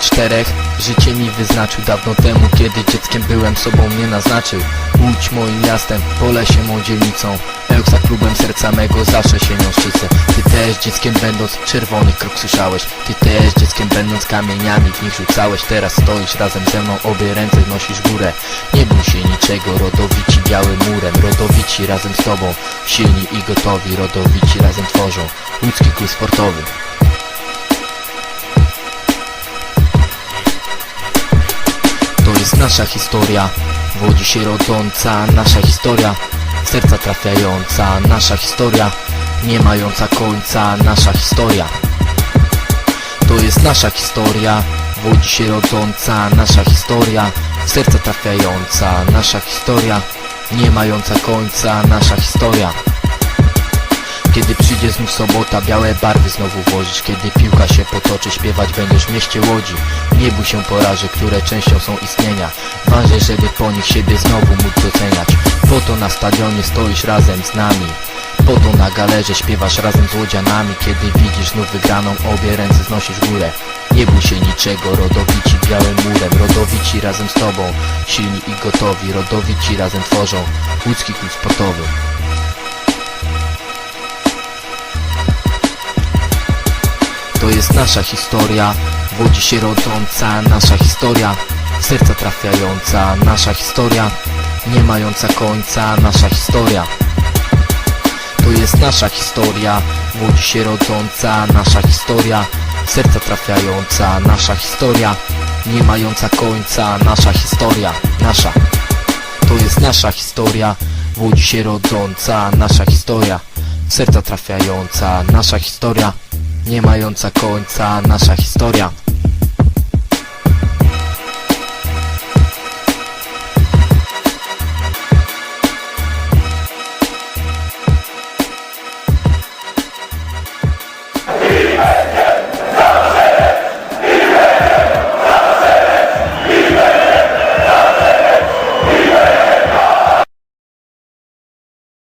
czterech. Życie mi wyznaczył dawno temu Kiedy dzieckiem byłem, sobą mnie naznaczył. Łódź moim miastem, Polesie mą dzielnicą. Ełksa klubem serca mego, zawsze się nią szczycę. Ty też dzieckiem będąc, czerwony krok słyszałeś. Ty też dzieckiem będąc, kamieniami w nich rzucałeś. Teraz stoisz razem ze mną, obie ręce nosisz górę. Nie bój się niczego, rodowici białym murem. Rodowici razem z tobą, silni i gotowi. Rodowici razem tworzą. Łódzki klub sportowy nasza historia. W Łodzi się rodząca Nasza historia. W Serca trafiająca Nasza historia. Nie mająca końca Nasza historia. To jest nasza historia. W Łodzi się rodząca Nasza historia. W Serca trafiająca Nasza historia. Nie mająca końca Nasza historia kiedy przyjdzie znów sobota, białe barwy znowu włożysz Kiedy piłka się potoczy, śpiewać będziesz w mieście Łodzi. Nie bój się porażek, które częścią są istnienia. Ważne, żeby po nich siebie znowu móc doceniać. Po to na stadionie stoisz razem z nami. Po to na galerze śpiewasz razem z łodzianami. Kiedy widzisz znów wygraną, obie ręce znosisz w górę. Nie bój się niczego, rodowici białym murem. Rodowici razem z tobą, silni i gotowi Rodowici razem tworzą. Łódzki klub sportowy To jest nasza historia, w Łodzi się rodząca Nasza historia, serca trafiająca Nasza historia, nie mająca końca Nasza historia. To jest nasza historia, w Łodzi się rodząca Nasza historia, serca trafiająca Nasza historia, nie mająca końca Nasza historia, nasza. To jest nasza historia, w Łodzi się rodząca Nasza historia, serca trafiająca Nasza historia nie mająca końca nasza historia